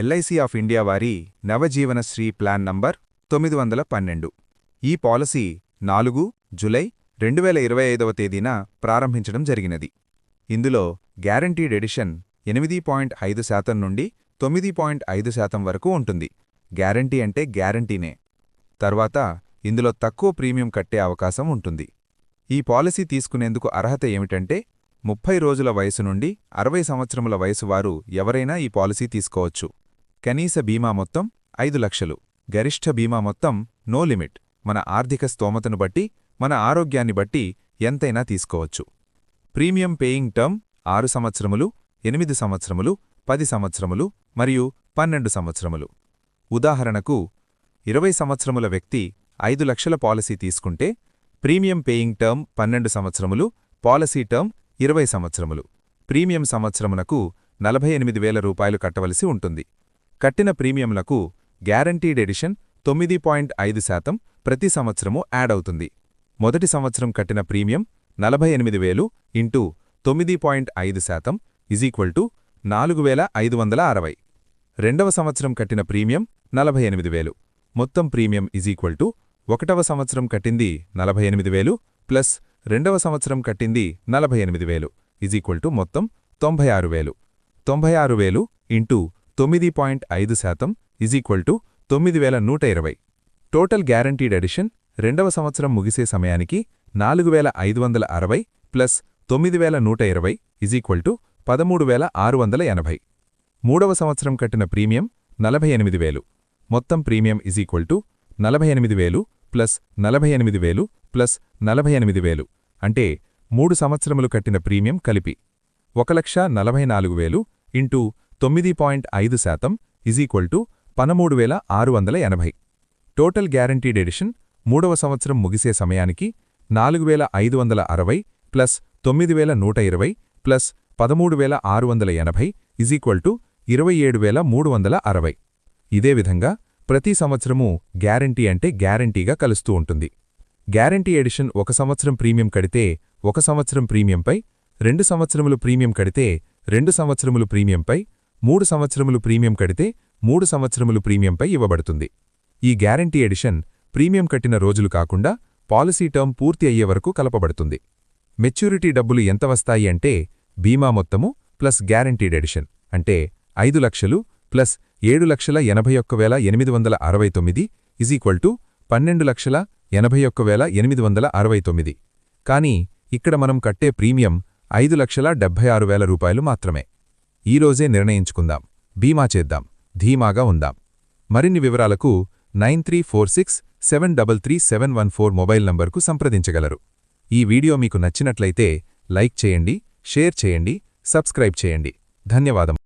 LIC of India వారి నవజీవనశ్రీ plan number తొమ్మిది వందల పన్నెండు. ఈ పాలసీ నాలుగు జులై రెండు వేల ఇరవై ఐదవ తేదీన ప్రారంభించడం జరిగినది. ఇందులో గ్యారంటీడ్ ఎడిషన్ ఎనిమిది పాయింట్ ఐదు శాతం నుండి తొమ్మిది పాయింట్ ఐదు శాతం వరకు ఉంటుంది. గ్యారంటీ అంటే గ్యారంటీనే. తర్వాత ఇందులో తక్కువ ప్రీమియం కట్టే అవకాశం ఉంటుంది. ఈ పాలసీ తీసుకునేందుకు అర్హత ఏమిటంటే ముప్పై రోజుల వయసు నుండి అరవై సంవత్సరముల వయసు వారు ఎవరైనా ఈ పాలసీ తీసుకోవచ్చు. కనీస బీమా మొత్తం ఐదు లక్షలు. గరిష్ఠ బీమా మొత్తం నో లిమిట్. మన ఆర్థిక స్తోమతను బట్టి మన ఆరోగ్యాన్ని బట్టి ఎంతైనా తీసుకోవచ్చు. ప్రీమియం పేయింగ్ టర్మ్ ఆరు సంవత్సరములు ఎనిమిది సంవత్సరములు పది సంవత్సరములు మరియు పన్నెండు సంవత్సరములు. ఉదాహరణకు ఇరవై సంవత్సరముల వ్యక్తి ఐదు లక్షల పాలసీ తీసుకుంటే ప్రీమియం పేయింగ్ టర్మ్ పన్నెండు సంవత్సరములు పాలసీ టర్మ్ ఇరవై సంవత్సరములు. ప్రీమియం సంవత్సరమునకు నలభై ఎనిమిది వేల రూపాయలు కట్టవలసి ఉంటుంది. కట్టిన ప్రీమియంలకు గ్యారంటీడ్ ఎడిషన్ తొమ్మిది పాయింట్ ఐదు శాతం ప్రతి సంవత్సరము యాడ్ అవుతుంది. మొదటి సంవత్సరం కట్టిన ప్రీమియం నలభై ఎనిమిది వేలు ఇంటూ తొమ్మిది పాయింట్ ఐదు శాతం ఈక్వల్ టు నాలుగు వేల ఐదు వందల అరవై. రెండవ సంవత్సరం కట్టిన ప్రీమియం నలభై ఎనిమిది వేలు. మొత్తం ప్రీమియం ఈక్వల్ టు ఒకటవ సంవత్సరం కట్టింది నలభై ఎనిమిది వేలు ప్లస్ రెండవ సంవత్సరం కట్టింది నలభై ఎనిమిది వేలు ఈక్వల్ టు మొత్తం తొంభై ఆరు వేలు. తొంభై ఆరు వేలు ఇంటూ తొమ్మిది పాయింట్ ఐదు శాతం ఈక్వల్ టు తొమ్మిది వేల నూట ఇరవై. టోటల్ గ్యారంటీడ్ ఎడిషన్ రెండవ సంవత్సరం ముగిసే సమయానికి నాలుగు వేల ఐదు వందల అరవై ప్లస్ తొమ్మిది వేల నూట ఇరవై ఈక్వల్ టు పదమూడు వేల ఆరు వందల ఎనభై. మూడవ సంవత్సరం కట్టిన ప్రీమియం నలభై ఎనిమిది వేలు. మొత్తం ప్రీమియం ఈక్వల్ టు నలభై ఎనిమిది వేలు ప్లస్ నలభై ఎనిమిది వేలు ప్లస్ నలభై ఎనిమిది వేలు. అంటే మూడు సంవత్సరములు కట్టిన ప్రీమియం కలిపి ఒక లక్ష నలభై నాలుగు వేలు ఇంటూ తొమ్మిది పాయింట్ ఐదు శాతం ఈక్వల్ టు పదమూడు వేల ఆరు వందల ఎనభై. టోటల్ గ్యారంటీడ్ ఎడిషన్ మూడవ సంవత్సరం ముగిసే సమయానికి నాలుగు వేల ఐదు వందల అరవై ప్లస్ తొమ్మిది వేల నూట ఇరవై ప్లస్ పదమూడు వేల ఆరు వందల ఎనభై ఈక్వల్ టు ఇరవై ఏడు వేల మూడు వందల అరవై. ఇదే విధంగా ప్రతి సంవత్సరము గ్యారంటీ అంటే గ్యారంటీగా కలుస్తూ ఉంటుంది. గ్యారంటీ ఎడిషన్ ఒక సంవత్సరం ప్రీమియం కడితే ఒక సంవత్సరం ప్రీమియంపై రెండు సంవత్సరములు ప్రీమియం కడితే రెండు సంవత్సరములు ప్రీమియంపై మూడు సంవత్సరములు ప్రీమియం కడితే మూడు సంవత్సరములు ప్రీమియంపై ఇవ్వబడుతుంది. ఈ గ్యారంటీ ఎడిషన్ ప్రీమియం కట్టిన రోజులు కాకుండా పాలసీ టర్మ్ పూర్తి అయ్యే వరకు కలపబడుతుంది. మెచ్యూరిటీ డబ్బులు ఎంత వస్తాయి అంటే బీమా మొత్తము ప్లస్ గ్యారంటీడ్ ఎడిషన్ అంటే ఐదు లక్షలు ప్లస్ ఏడు లక్షల ఎనభై ఒక్క వేల ఎనిమిది వందల అరవై తొమ్మిది ఈక్వల్ టు పన్నెండు లక్షల ఎనభై ఒక్క వేల ఎనిమిది వందల అరవై తొమ్మిది. కానీ ఇక్కడ మనం కట్టే ప్రీమియం ఐదు లక్షల డెబ్బై ఆరు వేల రూపాయలు మాత్రమే. ఈరోజే నిర్ణయించుకుందాం. బీమా చేద్దాం. ధీమాగా ఉందాం. మరిన్ని వివరాలకు nine three four six seven double three seven one four mobile నంబర్కు సంప్రదించగలరు. ఈ వీడియో మీకు నచ్చినట్లయితే లైక్ చేయండి షేర్ చేయండి సబ్స్క్రైబ్ చేయండి. ధన్యవాదం